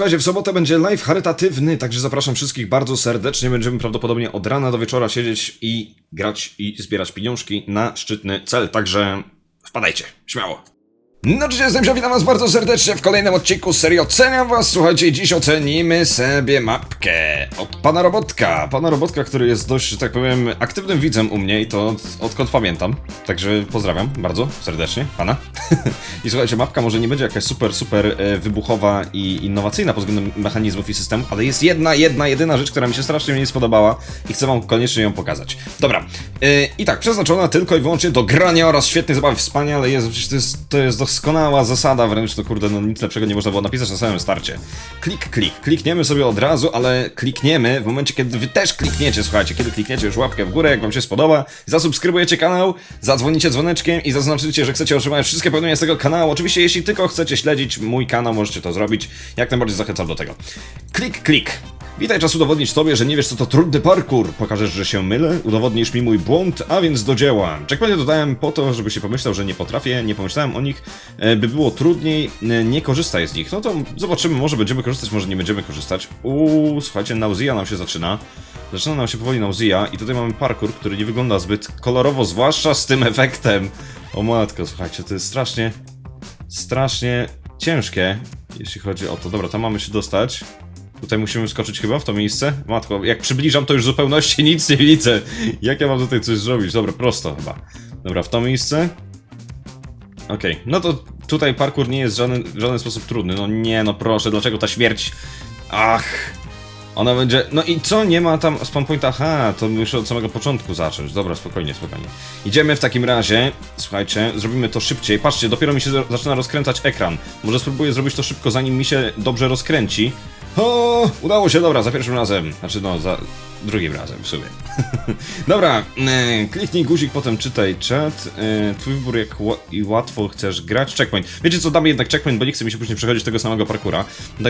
Słuchajcie, w sobotę będzie live charytatywny, także zapraszam wszystkich bardzo serdecznie. Będziemy prawdopodobnie od rana do wieczora siedzieć i grać i zbierać pieniążki na szczytny cel, także wpadajcie, śmiało. No cześć, jestem Zio, witam was bardzo serdecznie w kolejnym odcinku serii Oceniam was. Słuchajcie, dziś ocenimy sobie mapkę od pana Robotka. Pana Robotka, który jest dość, że tak powiem, aktywnym widzem u mnie i to od, odkąd pamiętam. Także pozdrawiam bardzo serdecznie pana. I słuchajcie, mapka może nie będzie jakaś super, super e, wybuchowa i innowacyjna pod względem mechanizmów i systemów, ale jest jedna, jedna, jedyna rzecz, która mi się strasznie nie spodobała i chcę wam koniecznie ją pokazać. Dobra, e, i tak, przeznaczona tylko i wyłącznie do grania oraz świetnej zabawy. Wspaniale jest, to jest, to jest doskonała zasada, wręcz to kurde, no nic lepszego nie można było napisać na samym starcie. Klik, klik, klikniemy sobie od razu, ale klikniemy w momencie, kiedy wy też klikniecie, słuchajcie, kiedy klikniecie już łapkę w górę, jak wam się spodoba, zasubskrybujecie kanał, zadzwonicie dzwoneczkiem i zaznaczycie, że chcecie otrzymać wszystkie pełnienia z tego kanału. Oczywiście, jeśli tylko chcecie śledzić mój kanał, możecie to zrobić. Jak najbardziej zachęcam do tego. Klik, klik. Witaj, czas udowodnić tobie, że nie wiesz co to trudny parkour. Pokażesz, że się mylę, udowodnisz mi mój błąd, a więc do dzieła. Checkpointy dodałem po to, żeby się pomyślał, że nie potrafię, nie pomyślałem o nich, e, by było trudniej, e, nie korzystaj z nich. No to zobaczymy, może będziemy korzystać, może nie będziemy korzystać. Uuu, słuchajcie, nauzja nam się zaczyna. Zaczyna nam się powoli nauzja i tutaj mamy parkour, który nie wygląda zbyt kolorowo, zwłaszcza z tym efektem. O matko, słuchajcie, to jest strasznie, strasznie ciężkie, jeśli chodzi o to. Dobra, tam mamy się dostać. Tutaj musimy skoczyć chyba w to miejsce. Matko, jak przybliżam, to już w zupełności nic nie widzę. Jak ja mam tutaj coś zrobić? Dobra, prosto chyba. Dobra, w to miejsce. Okej, no to tutaj parkour nie jest w żaden, w żaden sposób trudny. No nie, no proszę, dlaczego ta śmierć? Ach! Ona będzie. No i co? Nie ma tam spawn pointa? Aha, to muszę od samego początku zacząć. Dobra, spokojnie, spokojnie. Idziemy w takim razie. Słuchajcie, zrobimy to szybciej. Patrzcie, dopiero mi się za- zaczyna rozkręcać ekran. Może spróbuję zrobić to szybko, zanim mi się dobrze rozkręci. O, udało się, dobra, za pierwszym razem. Znaczy, no, za drugim razem w sumie. dobra, e, kliknij guzik, potem czytaj czat. E, twój wybór, jak i łatwo chcesz grać. Checkpoint. Wiecie co, damy jednak checkpoint, bo nie chce mi się później przechodzić tego samego parkura.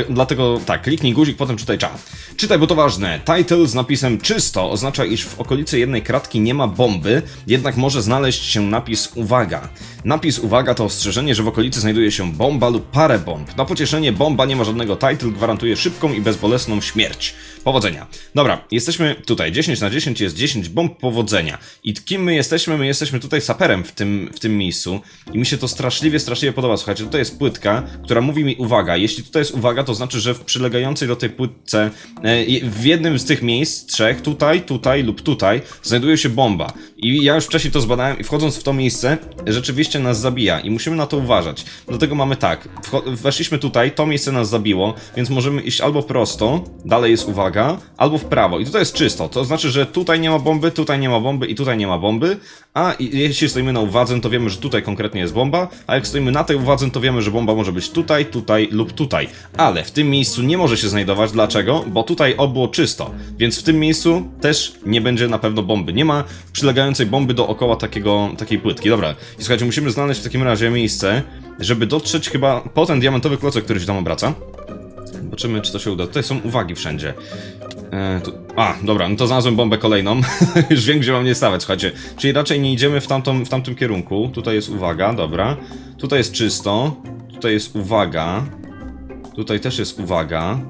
Dlatego tak, kliknij guzik, potem czytaj czat. Czytaj, bo to ważne. Title z napisem czysto oznacza, iż w okolicy jednej kratki nie ma bomby, jednak może znaleźć się napis uwaga. Napis uwaga to ostrzeżenie, że w okolicy znajduje się bomba lub parę bomb. Na pocieszenie bomba nie ma żadnego title, gwarantuje szybką i bezbolesną śmierć. Powodzenia. Dobra, jesteśmy tutaj. 10 na 10 jest 10 bomb powodzenia. I kim my jesteśmy? My jesteśmy tutaj saperem w tym, w tym miejscu. I mi się to straszliwie, straszliwie podoba. Słuchajcie, tutaj jest płytka, która mówi mi uwaga. Jeśli tutaj jest uwaga, to znaczy, że w przylegającej do tej płytce, e, w jednym z tych miejsc, trzech, tutaj, tutaj lub tutaj, znajduje się bomba. I ja już wcześniej to zbadałem i wchodząc w to miejsce, rzeczywiście nas zabija i musimy na to uważać. Dlatego mamy tak, weszliśmy tutaj, to miejsce nas zabiło, więc możemy iść albo prosto, dalej jest uwaga, albo w prawo. I tutaj jest czysto, to znaczy, że tutaj nie ma bomby, tutaj nie ma bomby i tutaj nie ma bomby, a jeśli stoimy na uwadze, to wiemy, że tutaj konkretnie jest bomba, a jak stoimy na tej uwadze, to wiemy, że bomba może być tutaj, tutaj lub tutaj. Ale w tym miejscu nie może się znajdować, dlaczego? Bo tutaj o było czysto, więc w tym miejscu też nie będzie na pewno bomby. Nie ma przylegającej bomby dookoła takiego, takiej płytki. Dobra, i słuchajcie, musimy znaleźć w takim razie miejsce, żeby dotrzeć chyba po ten diamentowy klocek, który się tam obraca. Zobaczymy, czy to się uda. Tutaj są uwagi wszędzie. E, tu... A, dobra, no to znalazłem bombę kolejną. Już wiem, gdzie mam nie stawiać, słuchajcie. Czyli raczej nie idziemy w, tamtą, w tamtym kierunku. Tutaj jest uwaga, dobra. Tutaj jest czysto. Tutaj jest uwaga. Tutaj też jest uwaga.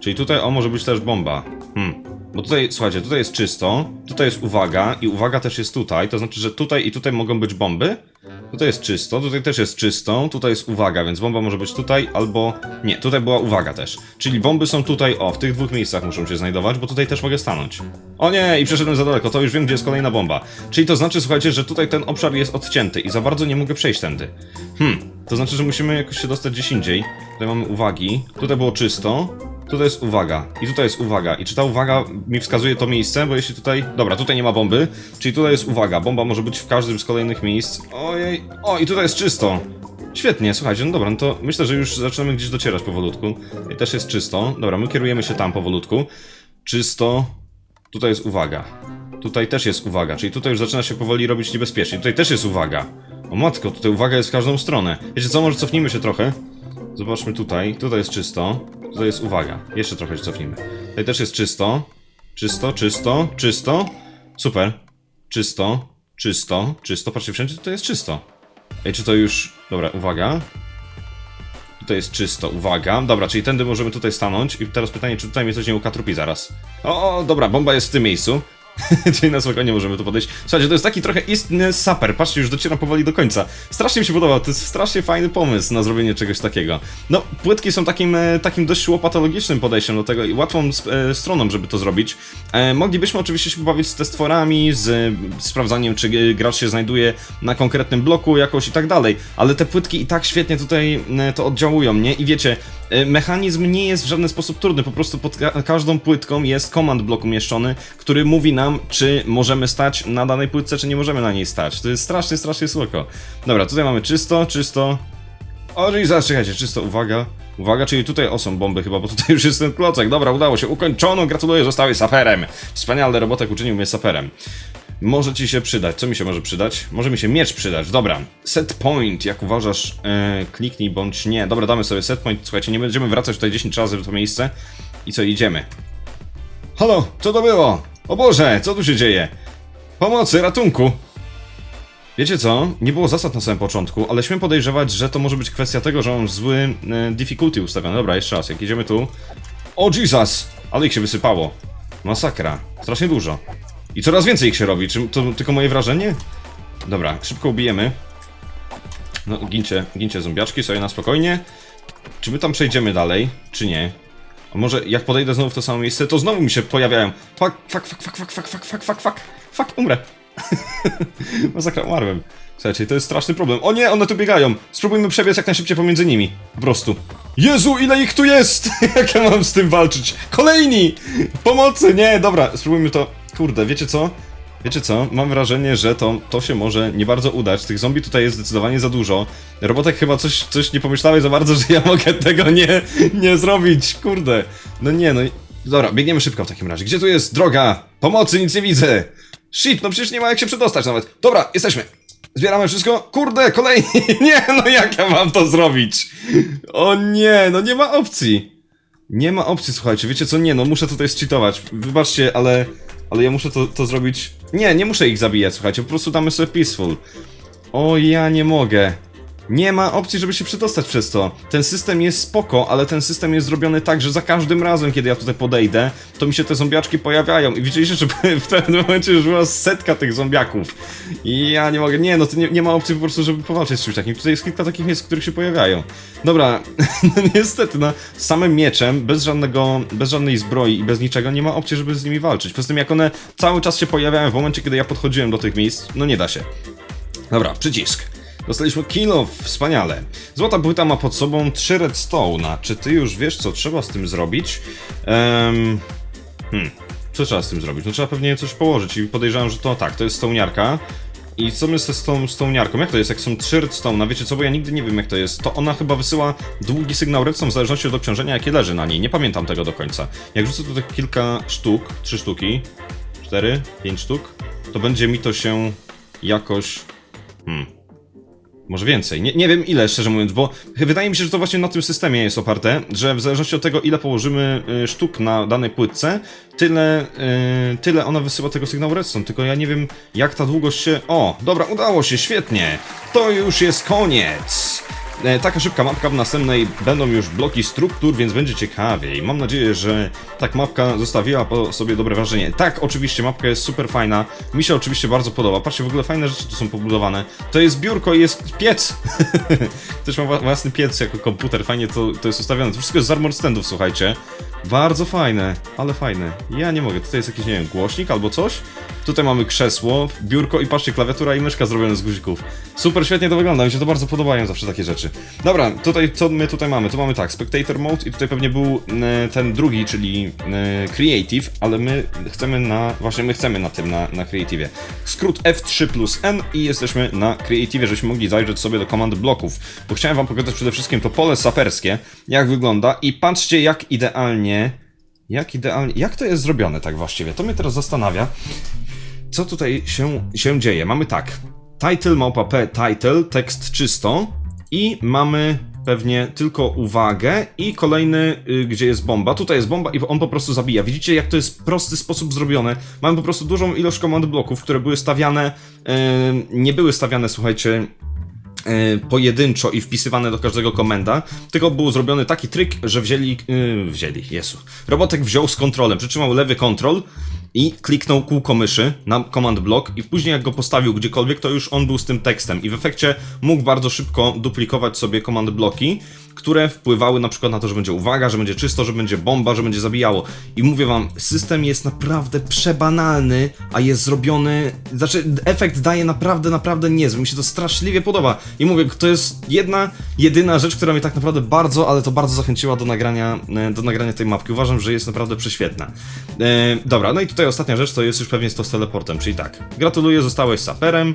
Czyli tutaj, o, może być też bomba. Hmm. Bo tutaj, słuchajcie, tutaj jest czysto, tutaj jest uwaga i uwaga też jest tutaj, to znaczy, że tutaj i tutaj mogą być bomby. Tutaj jest czysto, tutaj też jest czysto, tutaj jest uwaga, więc bomba może być tutaj albo... Nie, tutaj była uwaga też. Czyli bomby są tutaj, o, w tych dwóch miejscach muszą się znajdować, bo tutaj też mogę stanąć. O nie, i przeszedłem za daleko, to już wiem, gdzie jest kolejna bomba. Czyli to znaczy, słuchajcie, że tutaj ten obszar jest odcięty i za bardzo nie mogę przejść tędy. Hmm, to znaczy, że musimy jakoś się dostać gdzieś indziej. Tutaj mamy uwagi, tutaj było czysto, Tutaj jest uwaga i tutaj jest uwaga. I czy ta uwaga mi wskazuje to miejsce? Bo jeśli tutaj... Dobra, tutaj nie ma bomby, czyli tutaj jest uwaga. Bomba może być w każdym z kolejnych miejsc. Ojej, o i tutaj jest czysto. Świetnie, słuchajcie, no dobra, no to myślę, że już zaczynamy gdzieś docierać powolutku. I też jest czysto. Dobra, my kierujemy się tam powolutku. Czysto. Tutaj jest uwaga. Tutaj też jest uwaga, czyli tutaj już zaczyna się powoli robić niebezpiecznie. Tutaj też jest uwaga. O matko, tutaj uwaga jest w każdą stronę. Wiecie co, może cofnijmy się trochę. Zobaczmy tutaj. Tutaj jest czysto. Tutaj jest uwaga. Jeszcze trochę się cofnijmy. Tutaj też jest czysto. Czysto, czysto, czysto. Super. Czysto, czysto, czysto. Patrzcie, wszędzie tutaj jest czysto. Ej, czy to już... Dobra, uwaga. Tutaj jest czysto, uwaga. Dobra, czyli tędy możemy tutaj stanąć. I teraz pytanie, czy tutaj mnie coś nie ukatrupi zaraz. O, o, dobra, bomba jest w tym miejscu. Czyli na spokojnie możemy tu podejść. Słuchajcie, to jest taki trochę istny saper. Patrzcie, już docieram powoli do końca. Strasznie mi się podoba, to jest strasznie fajny pomysł na zrobienie czegoś takiego. No, płytki są takim, e, takim dość łopatologicznym podejściem do tego i łatwą e, stroną, żeby to zrobić. E, moglibyśmy oczywiście się pobawić z testworami, z e, sprawdzaniem, czy e, gracz się znajduje na konkretnym bloku jakoś i tak dalej, ale te płytki i tak świetnie tutaj e, to oddziałują, nie? I wiecie, mechanizm nie jest w żaden sposób trudny, po prostu pod ka- każdą płytką jest command block umieszczony, który mówi nam, czy możemy stać na danej płytce, czy nie możemy na niej stać. To jest strasznie, strasznie słoko. Dobra, tutaj mamy czysto, czysto. O, czyli zaraz, czekajcie, czysto, uwaga. Uwaga, czyli tutaj, o, są bomby chyba, bo tutaj już jest ten klocek. Dobra, udało się, ukończono, gratuluję, zostałeś saperem. Wspaniale, robotek uczynił mnie saperem. Może ci się przydać. Co mi się może przydać? Może mi się miecz przydać. Dobra. Set point, jak uważasz, e, kliknij bądź nie. Dobra, damy sobie set point. Słuchajcie, nie będziemy wracać tutaj 10 razy w to miejsce. I co, idziemy. Halo, co to było? O Boże, co tu się dzieje? Pomocy, ratunku! Wiecie co? Nie było zasad na samym początku, ale śmiem podejrzewać, że to może być kwestia tego, że mam zły e, difficulty ustawiony. Dobra, jeszcze raz, jak idziemy tu... O Jesus! Ale ich się wysypało. Masakra. Strasznie dużo. I coraz więcej ich się robi. Czy to tylko moje wrażenie? Dobra, szybko ubijemy. No, gincie, gincie zombiaczki sobie na spokojnie. Czy my tam przejdziemy dalej, czy nie? A może jak podejdę znowu w to samo miejsce, to znowu mi się pojawiają. Fuck, fuck, fuck, fuck, fuck, fuck, fuck, fuck, fuck, fuck, umrę. Masakra, umarłem. Słuchajcie, to jest straszny problem. O nie, one tu biegają. Spróbujmy przebiec jak najszybciej pomiędzy nimi. Po prostu. Jezu, ile ich tu jest! jak ja mam z tym walczyć? Kolejni! Pomocy! Nie, dobra, spróbujmy to. Kurde, wiecie co? Wiecie co? Mam wrażenie, że to, to się może nie bardzo udać. Tych zombie tutaj jest zdecydowanie za dużo. Robotek chyba coś, coś nie pomyślałeś za bardzo, że ja mogę tego nie, nie zrobić. Kurde. No nie, no. Dobra, biegniemy szybko w takim razie. Gdzie tu jest droga? Pomocy, nic nie widzę. Shit, no przecież nie ma jak się przedostać nawet. Dobra, jesteśmy. Zbieramy wszystko. Kurde, kolejni. Nie, no jak ja mam to zrobić? O nie, no nie ma opcji. Nie ma opcji, słuchajcie, wiecie co, nie no, muszę tutaj zcheatować. Wybaczcie, ale... Ale ja muszę to, to zrobić... Nie, nie muszę ich zabijać, słuchajcie, po prostu damy sobie peaceful. O, ja nie mogę. Nie ma opcji, żeby się przedostać przez to. Ten system jest spoko, ale ten system jest zrobiony tak, że za każdym razem, kiedy ja tutaj podejdę, to mi się te zombiaczki pojawiają. I widzieliście, że w pewnym momencie już była setka tych zombiaków. I ja nie mogę. Nie, no to nie, nie ma opcji po prostu, żeby powalczyć z czymś takim. Tutaj jest kilka takich miejsc, w których się pojawiają. Dobra, no niestety, no, samym mieczem, bez żadnego, bez żadnej zbroi i bez niczego, nie ma opcji, żeby z nimi walczyć. Poza tym, jak one cały czas się pojawiają w momencie, kiedy ja podchodziłem do tych miejsc, no nie da się. Dobra, przycisk. Dostaliśmy kilo, wspaniale. Złota płyta ma pod sobą 3 redstone'a. Czy ty już wiesz, co trzeba z tym zrobić? Ehm... Hmm, co trzeba z tym zrobić? No trzeba pewnie coś położyć i podejrzewam, że to tak, to jest stołniarka. I co my z tą stołniarką? Jak to jest? Jak są 3 redstone'a? Wiecie co, bo ja nigdy nie wiem jak to jest. To ona chyba wysyła długi sygnał redstone w zależności od obciążenia, jakie leży na niej. Nie pamiętam tego do końca. Jak rzucę tutaj kilka sztuk, 3 sztuki, 4, 5 sztuk, to będzie mi to się jakoś... Hmm, może więcej. Nie, nie wiem ile, szczerze mówiąc, bo wydaje mi się, że to właśnie na tym systemie jest oparte, że w zależności od tego, ile położymy y, sztuk na danej płytce, tyle, y, tyle ona wysyła tego sygnału redstone. Tylko ja nie wiem, jak ta długość się. O, dobra, udało się, świetnie. To już jest koniec. E, Taka szybka mapka, w następnej będą już bloki struktur, więc będzie ciekawiej. Mam nadzieję, że tak mapka zostawiła po sobie dobre wrażenie. Tak, oczywiście, mapka jest super fajna. Mi się oczywiście bardzo podoba. Patrzcie, w ogóle fajne rzeczy tu są pobudowane. To jest biurko i jest piec. Też mam wła- własny piec jako komputer, fajnie to, to jest ustawione. To wszystko jest z armor standów, słuchajcie. Bardzo fajne, ale fajne. Ja nie mogę, tutaj jest jakiś, nie wiem, głośnik albo coś. Tutaj mamy krzesło, biurko i patrzcie, klawiatura i myszka zrobione z guzików. Super, świetnie to wygląda, mi się to bardzo podobają zawsze takie rzeczy. Dobra, tutaj, co my tutaj mamy? Tu mamy tak, Spectator Mode i tutaj pewnie był e, ten drugi, czyli e, Creative, ale my chcemy na, właśnie my chcemy na tym, na, na Creative. Skrót F3 plus N i jesteśmy na Creative, żebyśmy mogli zajrzeć sobie do komand bloków. Bo chciałem wam pokazać przede wszystkim to pole saperskie, jak wygląda i patrzcie jak idealnie, jak idealnie, jak to jest zrobione tak właściwie, to mnie teraz zastanawia co tutaj się, się dzieje? Mamy tak. Title małpa P, title, tekst czysto i mamy pewnie tylko uwagę i kolejny, y, gdzie jest bomba. Tutaj jest bomba i on po prostu zabija. Widzicie, jak to jest prosty sposób zrobione. Mamy po prostu dużą ilość komand bloków, które były stawiane, y, nie były stawiane, słuchajcie, e, pojedynczo i wpisywane do każdego komenda, tylko był zrobiony taki tryk, że wzięli, yy, wzięli, Jezu, robotek wziął z kontrolem, przytrzymał lewy kontrol i kliknął kółko myszy na command block i później jak go postawił gdziekolwiek, to już on był z tym tekstem. I w efekcie mógł bardzo szybko duplikować sobie command bloki, które wpływały na przykład na to, że będzie uwaga, że będzie czysto, że będzie bomba, że będzie zabijało. I mówię wam, system jest naprawdę przebanalny, a jest zrobiony, znaczy efekt daje naprawdę, naprawdę niezły. Mi się to straszliwie podoba. I mówię, to jest jedna, jedyna rzecz, która mnie tak naprawdę bardzo, ale to bardzo zachęciła do nagrania, e, do nagrania tej mapki. Uważam, że jest naprawdę prześwietna. E, dobra, no i tutaj ostatnia rzecz to jest już pewnie to z teleportem, czyli tak. Gratuluję, zostałeś saperem,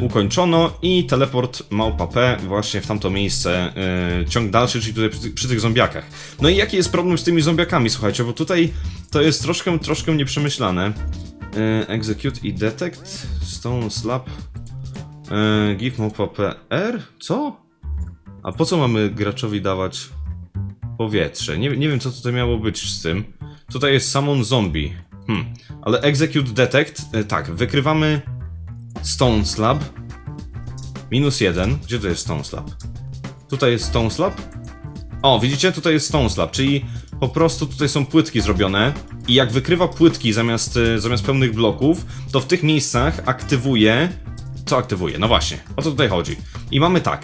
ukończono i teleport małpa P właśnie w tamto miejsce, e, ciąg dalszy, czyli tutaj przy, przy tych zombiakach. No i jaki jest problem z tymi zombiakami, słuchajcie, bo tutaj to jest troszkę, troszkę nieprzemyślane. E, execute i detect, stone slap, give małpa P R, co? A po co mamy graczowi dawać powietrze? Nie, nie wiem, co tutaj miało być z tym. Tutaj jest summon zombie. Hmm. Ale execute detect, tak, wykrywamy stone slab. Minus jeden. Gdzie to jest stone slab? Tutaj jest stone slab. O, widzicie? Tutaj jest stone slab, czyli po prostu tutaj są płytki zrobione i jak wykrywa płytki zamiast, e, zamiast pełnych bloków, to w tych miejscach aktywuje... Co aktywuje? No właśnie, o co tutaj chodzi? I mamy tak.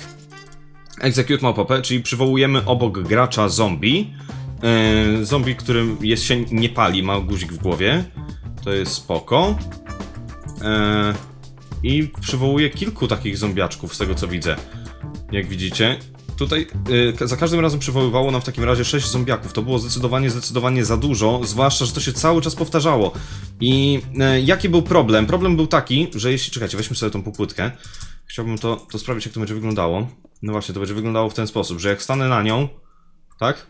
Execute małpę, czyli przywołujemy obok gracza zombie. Yy, zombie, którym jest, się nie pali, ma guzik w głowie. To jest spoko. Yy, I przywołuje kilku takich zombiaczków, z tego co widzę. Jak widzicie. Tutaj ka- za każdym razem przywoływało nam w takim razie 6 zombiaków. To było zdecydowanie, zdecydowanie za dużo, zwłaszcza, że to się cały czas powtarzało. I yy, jaki był problem? Problem był taki, że jeśli. Czekajcie, weźmy sobie tą popłytkę. Chciałbym to, to sprawdzić, jak to będzie wyglądało. No właśnie, to będzie wyglądało w ten sposób, że jak stanę na nią, tak?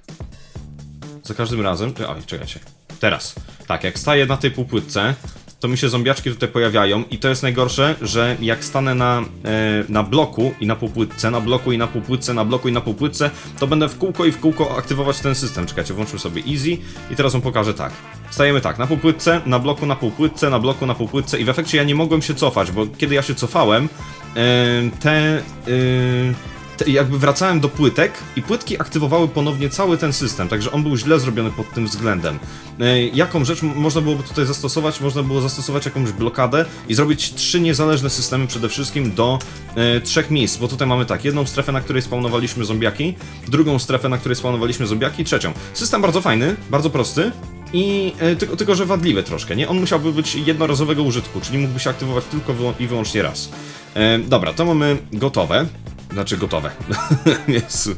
Za każdym razem. Oj, czekajcie. Teraz. Tak, jak staję na tej półpłytce, to mi się zombiaczki tutaj pojawiają i to jest najgorsze, że jak stanę na, e, na bloku i na półpłytce, na bloku i na półpłytce, na bloku i na półpłytce, to będę w kółko i w kółko aktywować ten system. Czekajcie, włączmy sobie easy i teraz wam pokażę tak. Stajemy tak, na półpłytce, na bloku, na półpłytce, na bloku, na półpłytce i w efekcie ja nie mogłem się cofać, bo kiedy ja się cofałem, e, te... E, te- jakby wracałem do płytek i płytki aktywowały ponownie cały ten system, także on był źle zrobiony pod tym względem. E, jaką rzecz można byłoby tutaj zastosować? Można było zastosować jakąś blokadę i zrobić trzy niezależne systemy przede wszystkim do e, trzech miejsc, bo tutaj mamy tak, jedną strefę, na której spawnowaliśmy zombiaki, drugą strefę, na której spawnowaliśmy zombiaki, trzecią. System bardzo fajny, bardzo prosty, i e, tylko, tylko, że wadliwy troszkę, nie? On musiałby być jednorazowego użytku, czyli mógłby się aktywować tylko i wyłącznie raz. E, dobra, to mamy gotowe. Znaczy gotowe. Jezu.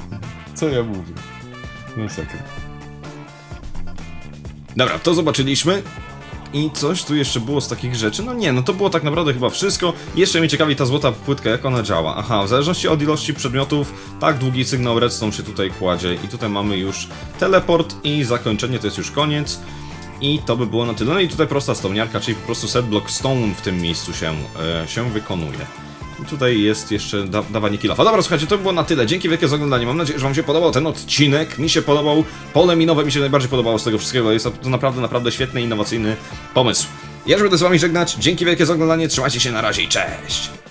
Co ja mówię? No sekret. Dobra, to zobaczyliśmy. I coś tu jeszcze było z takich rzeczy? No nie, no to było tak naprawdę chyba wszystko. Jeszcze mnie ciekawi ta złota płytka, jak ona działa. Aha, w zależności od ilości przedmiotów, tak długi sygnał redstone się tutaj kładzie. I tutaj mamy już teleport i zakończenie, to jest już koniec. I to by było na tyle. No i tutaj prosta stoniarka, czyli po prostu set block stone w tym miejscu się, e, się wykonuje. Tutaj jest jeszcze da dawanie kilofa. Dobra, słuchajcie, to by było na tyle. Dzięki wielkie za oglądanie. Mam nadzieję, że Wam się podobał ten odcinek. Mi się podobał. Pole minowe mi się najbardziej podobało z tego wszystkiego. Jest to naprawdę, naprawdę świetny, innowacyjny pomysł. Ja już będę z Wami żegnać. Dzięki wielkie za oglądanie. Trzymajcie się na razie i cześć!